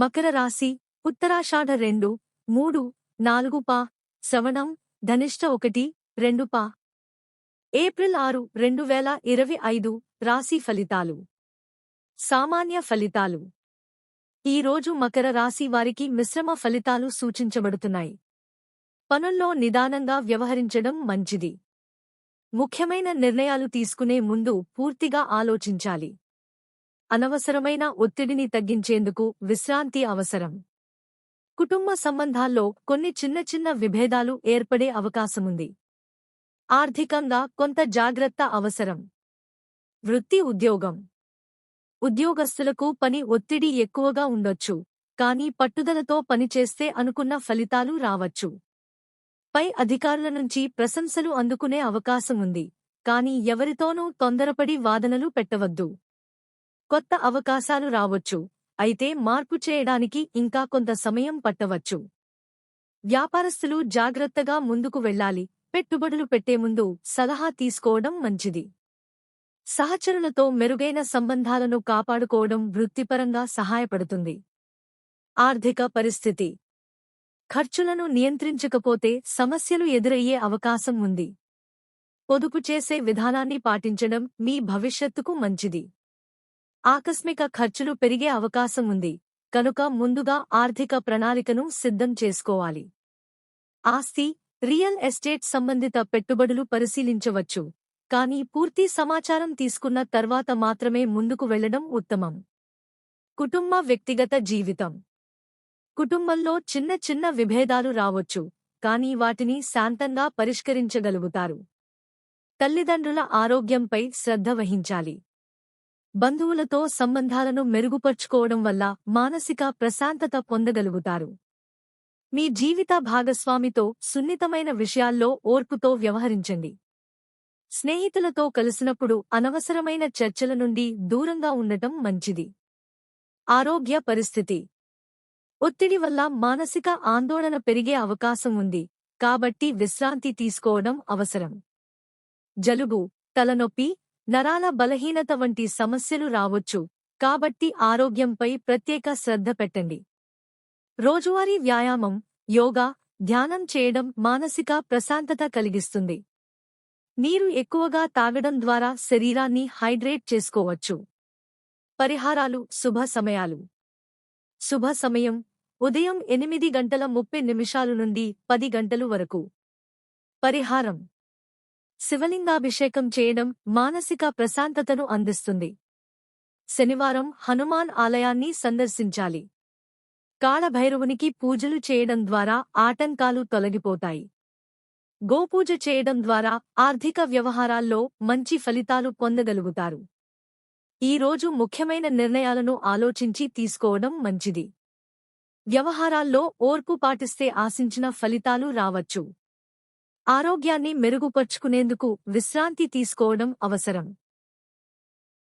మకర రాశి ఉత్తరాషాఢ రెండు మూడు నాలుగు పా శ్రవణం ధనిష్ట ఒకటి రెండు పా. ఏప్రిల్ ఆరు రెండు వేల ఇరవై ఐదు రాశి ఫలితాలు. సామాన్య ఫలితాలు. ఈ రోజు మకర రాశి వారికి మిశ్రమ ఫలితాలు సూచించబడుతున్నాయి. పనుల్లో నిదానంగా వ్యవహరించడం మంచిది. ముఖ్యమైన నిర్ణయాలు తీసుకునే ముందు పూర్తిగా ఆలోచించాలి. అనవసరమైన ఒత్తిడిని తగ్గించేందుకు విశ్రాంతి అవసరం. కుటుంబ సంబంధాల్లో కొన్ని చిన్న చిన్న విభేదాలు ఏర్పడే అవకాశముంది. ఆర్థికంగా కొంత జాగ్రత్త అవసరం. వృత్తి ఉద్యోగం. ఉద్యోగస్తులకు పని ఒత్తిడి ఎక్కువగా ఉండొచ్చు కానీ పట్టుదలతో పనిచేస్తే అనుకున్న ఫలితాలు రావచ్చు. పై అధికారుల నుంచి ప్రశంసలు అందుకునే అవకాశముంది కాని కానీ ఎవరితోనూ తొందరపడి వాదనలు పెట్టవద్దు. కొత్త అవకాశాలు రావచ్చు. అయితే మార్పు చేయడానికి ఇంకా కొంత సమయం పట్టవచ్చు. వ్యాపారస్తులు జాగ్రత్తగా ముందుకు వెళ్ళాలి. పెట్టుబడులు పెట్టే ముందు సలహా తీసుకోవడం మంచిది. సహచరులతో మెరుగైన సంబంధాలను కాపాడుకోవడం వృత్తిపరంగా సహాయపడుతుంది. ఆర్థిక పరిస్థితి. ఖర్చులను నియంత్రించకపోతే సమస్యలు ఎదురయ్యే అవకాశం ఉంది. పొదుపు చేసే విధానాన్ని పాటించడం మీ భవిష్యత్తుకు మంచిది. ఆకస్మిక ఖర్చులు పెరిగే అవకాశం ఉంది. కనుక ముందుగా ఆర్థిక ప్రణాళికను సిద్ధం చేసుకోవాలి. ఆస్తి రియల్ ఎస్టేట్ సంబంధిత పెట్టుబడులు పరిశీలించవచ్చు. కానీ పూర్తి సమాచారం తీసుకున్న తర్వాత మాత్రమే ముందుకు వెళ్ళడం ఉత్తమం. కుటుంబ వ్యక్తిగత జీవితం. కుటుంబంలో చిన్న చిన్న విభేదాలు రావచ్చు. కానీ వాటిని శాంతంగా పరిష్కరించగలుగుతారు. తల్లిదండ్రుల ఆరోగ్యంపై శ్రద్ధ వహించాలి. బంధువులతో సంబంధాలను మెరుగుపర్చుకోవడం వల్ల మానసిక ప్రశాంతత పొందగలుగుతారు. మీ జీవిత భాగస్వామితో సున్నితమైన విషయాల్లో ఓర్పుతో వ్యవహరించండి. స్నేహితులతో కలిసినప్పుడు అనవసరమైన చర్చల నుండి దూరంగా ఉండటం మంచిది. ఆరోగ్య పరిస్థితి. ఒత్తిడి వల్ల మానసిక ఆందోళన పెరిగే అవకాశం ఉంది కాబట్టి విశ్రాంతి తీసుకోవడం అవసరం. జలుబు తలనొప్పి నరాల బలహీనత వంటి సమస్యలు రావచ్చు. కాబట్టి ఆరోగ్యంపై ప్రత్యేక శ్రద్ధ పెట్టండి. రోజువారీ వ్యాయామం యోగా ధ్యానం చేయడం మానసిక ప్రశాంతత కలిగిస్తుంది. నీరు ఎక్కువగా తాగడం ద్వారా శరీరాన్ని హైడ్రేట్ చేసుకోవచ్చు. పరిహారాలు శుభ సమయాలు. శుభ సమయం ఉదయం ఎనిమిది గంటల ముప్పై నిమిషాలు నుండి పది గంటలు వరకు. పరిహారం. శివలింగాభిషేకం చేయడం మానసిక ప్రశాంతతను అందిస్తుంది. శనివారం హనుమాన్ ఆలయాన్ని సందర్శించాలి. కాళభైరవునికి పూజలు చేయడం ద్వారా ఆటంకాలు తొలగిపోతాయి. గోపూజ చేయడం ద్వారా ఆర్థిక వ్యవహారాల్లో మంచి ఫలితాలు పొందగలుగుతారు. ఈ రోజు ముఖ్యమైన నిర్ణయాలను ఆలోచించి తీసుకోవడం మంచిది. వ్యవహారాల్లో ఓర్పు పాటిస్తే ఆశించిన ఫలితాలు రావచ్చు. ఆరోగ్యాన్ని మెరుగుపర్చుకునేందుకు విశ్రాంతి తీసుకోవడం అవసరం.